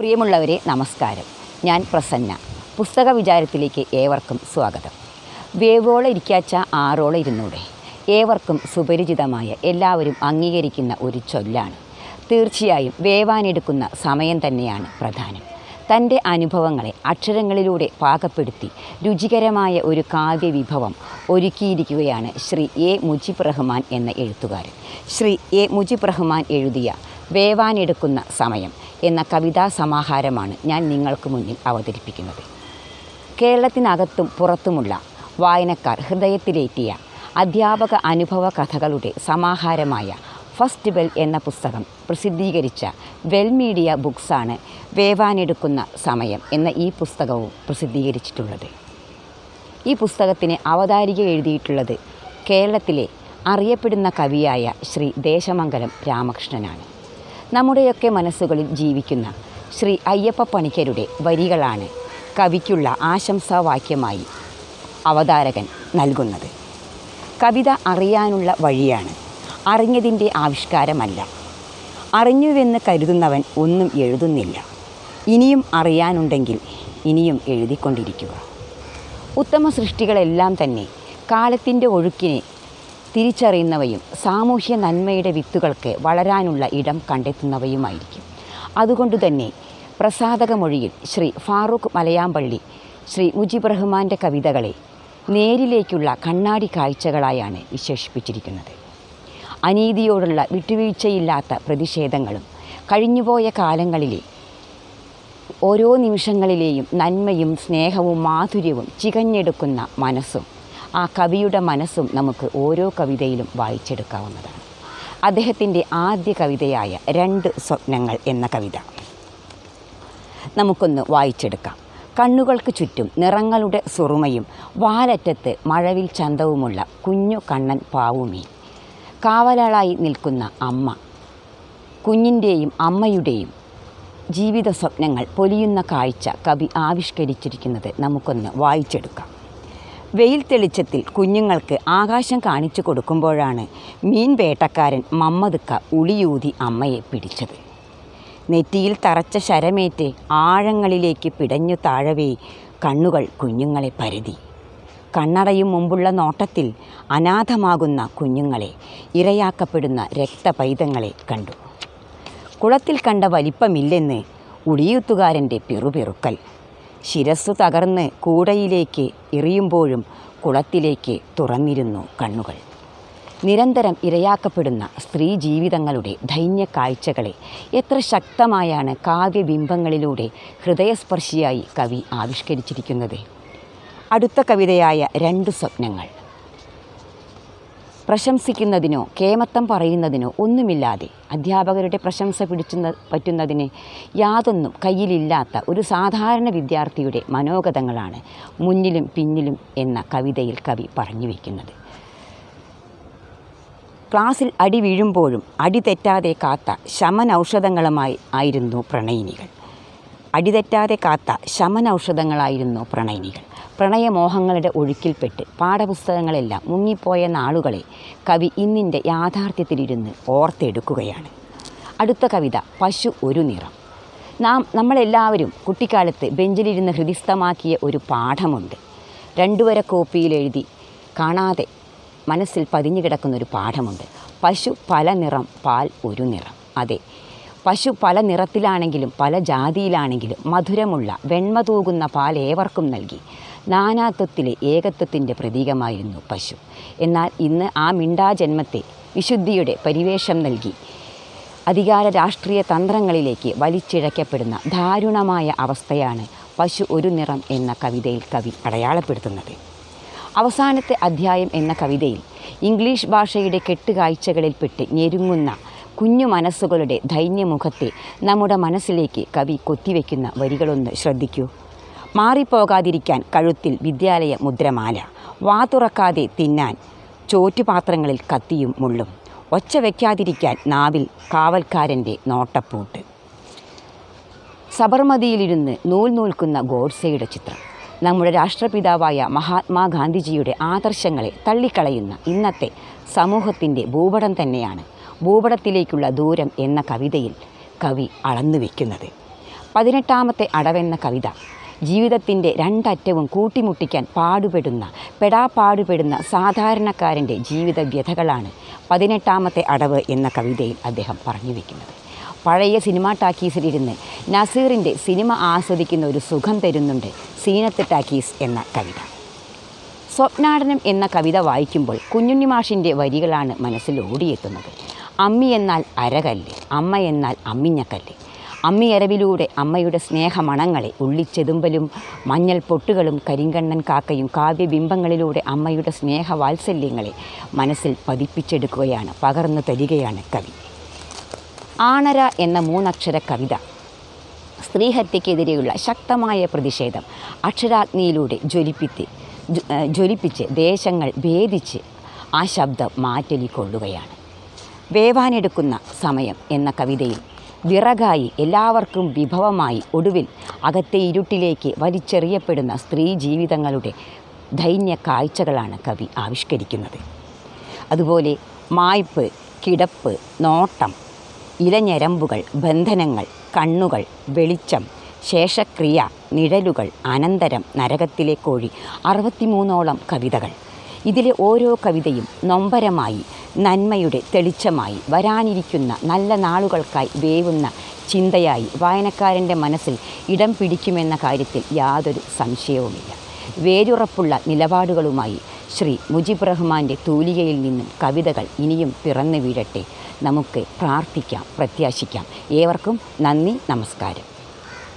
പ്രിയമുള്ളവരെ നമസ്കാരം. ഞാൻ പ്രസന്ന. പുസ്തക വിചാരത്തിലേക്ക് ഏവർക്കും സ്വാഗതം. വേവോള ഇരിക്കാച്ച ആറോള ഇരുന്നൂടെ. ഏവർക്കും സുപരിചിതമായ എല്ലാവരും അംഗീകരിക്കുന്ന ഒരു ചൊല്ലാണ്. തീർച്ചയായും വേവാനെടുക്കുന്ന സമയം തന്നെയാണ് പ്രധാനം. തന്റെ അനുഭവങ്ങളെ അക്ഷരങ്ങളിലൂടെ പാകപ്പെടുത്തി രുചികരമായ ഒരു കാവ്യവിഭവം ഒരുക്കിയിരിക്കുകയാണ് ശ്രീ എ മുജിബ് റഹ്മാൻ എന്ന എഴുത്തുകാരൻ. ശ്രീ എ മുജിബ് റഹ്മാൻ എഴുതിയ വേവാനെടുക്കുന്ന സമയം. എന്ന കവിതാ സമാഹാരമാണ് ഞാൻ നിങ്ങൾക്ക് മുന്നിൽ അവതരിപ്പിക്കുന്നത്. കേരളത്തിനകത്തും പുറത്തുമുള്ള വായനക്കാർ ഹൃദയത്തിലേറ്റിയ അധ്യാപക അനുഭവ കഥകളുടെ സമാഹാരമായ ഫസ്റ്റ് ബെൽ എന്ന പുസ്തകം പ്രസിദ്ധീകരിച്ച വെൽ മീഡിയ ബുക്സാണ് വേവാനെടുക്കുന്ന സമയം എന്ന ഈ പുസ്തകവും പ്രസിദ്ധീകരിച്ചിട്ടുള്ളത്. ഈ പുസ്തകത്തിന് അവതാരിക എഴുതിയിട്ടുള്ളത് കേരളത്തിലെ അറിയപ്പെടുന്ന കവിയായ ശ്രീ ദേശമംഗലം രാമകൃഷ്ണനാണ്. നമ്മുടെയൊക്കെ മനസ്സുകളിൽ ജീവിക്കുന്ന ശ്രീ അയ്യപ്പ പണിക്കരുടെ വരികളാണ് കവിക്കുള്ള ആശംസാവാക്യമായി അവതാരകൻ നൽകുന്നത്. കവിത അറിയാനുള്ള വഴിയാണ് അറിഞ്ഞതിന്റെ ആവിഷ്കാരമല്ല. അറിഞ്ഞുവെന്ന് കരുതുന്നവൻ ഒന്നും എഴുതുന്നില്ല. ഇനിയും അറിയാനുണ്ടെങ്കിൽ ഇനിയും എഴുതിക്കൊണ്ടിരിക്കുക. ഉത്തമ സൃഷ്ടികളെല്ലാം തന്നെ കാലത്തിന്റെ ഒഴുക്കിനെ തിരിച്ചറിയുന്നവയും സാമൂഹ്യ നന്മയുടെ വിത്തുകൾക്ക് വളരാനുള്ള ഇടം കണ്ടെത്തുന്നവയുമായിരിക്കും. അതുകൊണ്ടുതന്നെ പ്രസാദക മൊഴിയിൽ ശ്രീ ഫാറൂഖ് മലയാമ്പള്ളി ശ്രീ മുജിബ് റഹ്മാന്റെ കവിതകളെ നേരിലേക്കുള്ള കണ്ണാടി കാഴ്ചകളായാണ് വിശേഷിപ്പിച്ചിരിക്കുന്നത്. അനീതിയോടുള്ള വിട്ടുവീഴ്ചയില്ലാത്ത പ്രതിഷേധങ്ങളും കഴിഞ്ഞുപോയ കാലങ്ങളിലെ ഓരോ നിമിഷങ്ങളിലെയും നന്മയും സ്നേഹവും മാധുര്യവും ചികഞ്ഞെടുക്കുന്ന മനസ്സും ആ കവിയുടെ മനസ്സും നമുക്ക് ഓരോ കവിതയിലും വായിച്ചെടുക്കാവുന്നതാണ്. അദ്ദേഹത്തിന്റെ ആദ്യ കവിതയായ രണ്ട് സ്വപ്നങ്ങൾ എന്ന കവിത. നമുക്കൊന്ന് വായിച്ചെടുക്കാം. കണ്ണുകൾക്ക് ചുറ്റും നിറങ്ങളുടെ സുറുമയും വാലറ്റത്ത് മഴവിൽ ചന്തവുമുള്ള കുഞ്ഞു കണ്ണൻ പാവുമീൻ. കാവലാളായി നിൽക്കുന്ന അമ്മ കുഞ്ഞിന്റെയും അമ്മയുടെയും ജീവിത സ്വപ്നങ്ങൾ പൊലിയുന്ന കാഴ്ച കവി ആവിഷ്കരിച്ചിരിക്കുന്നത് നമുക്കൊന്ന് വായിച്ചെടുക്കാം. വെയിൽ തെളിച്ചത്തിൽ കുഞ്ഞുങ്ങൾക്ക് ആകാശം കാണിച്ചു കൊടുക്കുമ്പോഴാണ് മീൻ വേട്ടക്കാരൻ മമ്മദുക്ക ഉളിയൂതി അമ്മയെ പിടിച്ചത്. നെറ്റിയിൽ തറച്ച ശരമേറ്റ് ആഴങ്ങളിലേക്ക് പിടഞ്ഞു താഴവേ കണ്ണുകൾ കുഞ്ഞുങ്ങളെ പരതി. കണ്ണടയും മുമ്പുള്ള നോട്ടത്തിൽ അനാഥമാകുന്ന കുഞ്ഞുങ്ങളെ ഇരയാക്കപ്പെടുന്ന രക്തപൈതങ്ങളെ കണ്ടു. കുളത്തിൽ കണ്ട വലിപ്പമില്ലെന്ന് ഉളിയൂത്തുകാരന്റെ പിറുപിറുക്കൽ. ശിരസ്സു തകർന്ന് കൂടയിലേക്ക് എറിയുമ്പോഴും കുളത്തിലേക്ക് തുറന്നിരുന്നു കണ്ണുകൾ. നിരന്തരം ഇരയാക്കപ്പെടുന്ന സ്ത്രീ ജീവിതങ്ങളുടെ ദൈന്യ കാഴ്ചകളെ എത്ര ശക്തമായാണ് കാവ്യബിംബങ്ങളിലൂടെ ഹൃദയസ്പർശിയായി കവി ആവിഷ്കരിച്ചിരിക്കുന്നത്. അടുത്ത കവിതയായ രണ്ട് സ്വപ്നങ്ങൾ. പ്രശംസിക്കുന്നതിനോ കേമത്തം പറയുന്നതിനോ ഒന്നുമില്ലാതെ അധ്യാപകരുടെ പ്രശംസ പിടിച്ചു പറ്റുന്നതിന് യാതൊന്നും കയ്യിലില്ലാത്ത ഒരു സാധാരണ വിദ്യാർത്ഥിയുടെ മനോഗതങ്ങളാണ് മുന്നിലും പിന്നിലും എന്ന കവിതയിൽ കവി പറഞ്ഞു വയ്ക്കുന്നത് ക്ലാസ്സിൽ അടി വീഴുമ്പോഴും അടി തെറ്റാതെ കാത്ത ശമനൌഷധങ്ങളുമായി ആയിരുന്നു പ്രണയിനികൾ. അടിതെറ്റാതെ കാത്ത ശമനൗഷധങ്ങളായിരുന്നു പ്രണയിനികൾ. പ്രണയമോഹങ്ങളുടെ ഒഴുക്കിൽപ്പെട്ട് പാഠപുസ്തകങ്ങളെല്ലാം മുങ്ങിപ്പോയ നാളുകളെ കവി ഇന്നിന്റെ യാഥാർത്ഥ്യത്തിലിരുന്ന് ഓർത്തെടുക്കുകയാണ്. അടുത്ത കവിത പശു ഒരു നിറം. നാം നമ്മളെല്ലാവരും കുട്ടിക്കാലത്ത് ബെഞ്ചിലിരുന്ന് ഹൃദിസ്ഥമാക്കിയ ഒരു പാഠമുണ്ട്. രണ്ടുവര കോപ്പിയിലെഴുതി കാണാതെ മനസ്സിൽ പതിഞ്ഞു കിടക്കുന്നൊരു പാഠമുണ്ട്. പശു പല നിറം പാൽ ഒരു നിറം. അതെ പശു പല നിറത്തിലാണെങ്കിലും പല ജാതിയിലാണെങ്കിലും മധുരമുള്ള വെണ്മ തൂകുന്ന പാൽ ഏവർക്കും നൽകി. നാനാത്വത്തിലെ ഏകത്വത്തിന്റെ പ്രതീകമായിരുന്നു പശു. എന്നാൽ ഇന്ന് ആ മിണ്ടാജന്മത്തെ വിശുദ്ധിയുടെ പരിവേഷം നൽകി. അധികാര രാഷ്ട്രീയ തന്ത്രങ്ങളിലേക്ക് വലിച്ചിഴക്കപ്പെടുന്ന ദാരുണമായ അവസ്ഥയാണ് പശു ഒരു നിറം എന്ന കവിതയിൽ കവി അടയാളപ്പെടുത്തുന്നത്. അവസാനത്തെ അധ്യായം എന്ന കവിതയിൽ ഇംഗ്ലീഷ് ഭാഷയുടെ കെട്ടുകാഴ്ചകളിൽപ്പെട്ട് ഞെരുങ്ങുന്ന കുഞ്ഞു മനസ്സുകളുടെ ദൈന്യമുഖത്തെ നമ്മുടെ മനസ്സിലേക്ക് കവി കൊത്തിവെക്കുന്ന വരികളൊന്ന് ശ്രദ്ധിക്കൂ. മാറിപ്പോകാതിരിക്കാൻ കഴുത്തിൽ വിദ്യാലയ മുദ്രമാല. വാ തുറക്കാതെ തിന്നാൻ ചോറ്റുപാത്രങ്ങളിൽ കത്തിയും മുള്ളും. ഒച്ച വയ്ക്കാതിരിക്കാൻ നാവിൽ കാവൽക്കാരന്റെ നോട്ടപ്പൂട്ട്. സബർമതിയിലിരുന്ന് നൂൽ നൂൽക്കുന്ന ഗോഡ്സെയുടെ ചിത്രം. നമ്മുടെ രാഷ്ട്രപിതാവായ മഹാത്മാഗാന്ധിജിയുടെ ആദർശങ്ങളെ തള്ളിക്കളയുന്ന ഇന്നത്തെ സമൂഹത്തിന്റെ ഭൂപടം തന്നെയാണ് ഭൂപടത്തിലേക്കുള്ള ദൂരം എന്ന കവിതയിൽ കവി അളന്നു വയ്ക്കുന്നത് പതിനെട്ടാമത്തെ അടവെന്ന കവിത ജീവിതത്തിന്റെ രണ്ടറ്റവും കൂട്ടിമുട്ടിക്കാൻ പാടുപെടുന്ന പെടാപാടുപെടുന്ന സാധാരണക്കാരന്റെ ജീവിത വ്യഥകളാണ് പതിനെട്ടാമത്തെ അടവ് എന്ന കവിതയിൽ അദ്ദേഹം പറഞ്ഞു വയ്ക്കുന്നത് പഴയ സിനിമാ ടാക്കീസിലിരുന്ന് നസീറിന്റെ സിനിമ ആസ്വദിക്കുന്ന ഒരു സുഖം തരുന്നുണ്ട് സീനത്ത് ടാക്കീസ് എന്ന കവിത. സ്വപ്നാടനം എന്ന കവിത വായിക്കുമ്പോൾ കുഞ്ഞുണ്ണി മാഷിന്റെ വരികളാണ് മനസ്സിൽ ഓടിയെത്തുന്നത്. അമ്മി എന്നാൽ അരകല്ല് അമ്മ എന്നാൽ അമ്മിഞ്ഞക്കല്ല് അമ്മിയരവിലൂടെ അമ്മയുടെ സ്നേഹമണങ്ങളെ ഉള്ളിച്ചെതുമ്പലും മഞ്ഞൾ പൊട്ടുകളും കരിങ്കണ്ണൻ കാക്കയും കാവ്യബിംബങ്ങളിലൂടെ അമ്മയുടെ സ്നേഹവാത്സല്യങ്ങളെ മനസ്സിൽ പതിപ്പിച്ചെടുക്കുകയാണ് പകർന്നു തരികയാണ് കവി. ആണര എന്ന മൂന്നക്ഷര കവിത സ്ത്രീഹത്യക്കെതിരെയുള്ള ശക്തമായ പ്രതിഷേധം അക്ഷരാഗ്നിയിലൂടെ ജ്വലിപ്പിച്ച് ജ്വലിപ്പിച്ച് ദേശങ്ങൾ ഭേദിച്ച് ആ ശബ്ദം മാറ്റൊലിക്കൊള്ളുകയാണ്. വേവാനെടുക്കുന്ന സമയം എന്ന കവിതയിൽ വിറകായി എല്ലാവർക്കും വിഭവമായി ഒടുവിൽ അകത്തെ ഇരുട്ടിലേക്ക് വലിച്ചെറിയപ്പെടുന്ന സ്ത്രീ ജീവിതങ്ങളുടെ ദൈന്യ കാഴ്ചകളാണ് കവി ആവിഷ്കരിക്കുന്നത്. അതുപോലെ മായ്പ് കിടപ്പ് നോട്ടം ഇലഞ്ഞരമ്പുകൾ ബന്ധനങ്ങൾ കണ്ണുകൾ വെളിച്ചം ശേഷക്രിയ നിഴലുകൾ അനന്തരം നരകത്തിലെ കോഴി അറുപത്തിമൂന്നോളം കവിതകൾ. ഇതിലെ ഓരോ കവിതയും നൊമ്പരമായി നന്മയുടെ തെളിച്ചമായി വരാനിരിക്കുന്ന നല്ല നാളുകൾക്കായി വേവുന്ന ചിന്തയായി വായനക്കാരന്റെ മനസ്സിൽ ഇടം പിടിക്കുമെന്ന കാര്യത്തിൽ യാതൊരു സംശയവുമില്ല. വേരുറപ്പുള്ള നിലപാടുകളുമായി ശ്രീ മുജിബ് റഹ്മാന്റെ തൂലികയിൽ നിന്നും കവിതകൾ ഇനിയും പിറന്നു വീഴട്ടെ. നമുക്ക് പ്രാർത്ഥിക്കാം പ്രത്യാശിക്കാം. ഏവർക്കും നന്ദി നമസ്കാരം.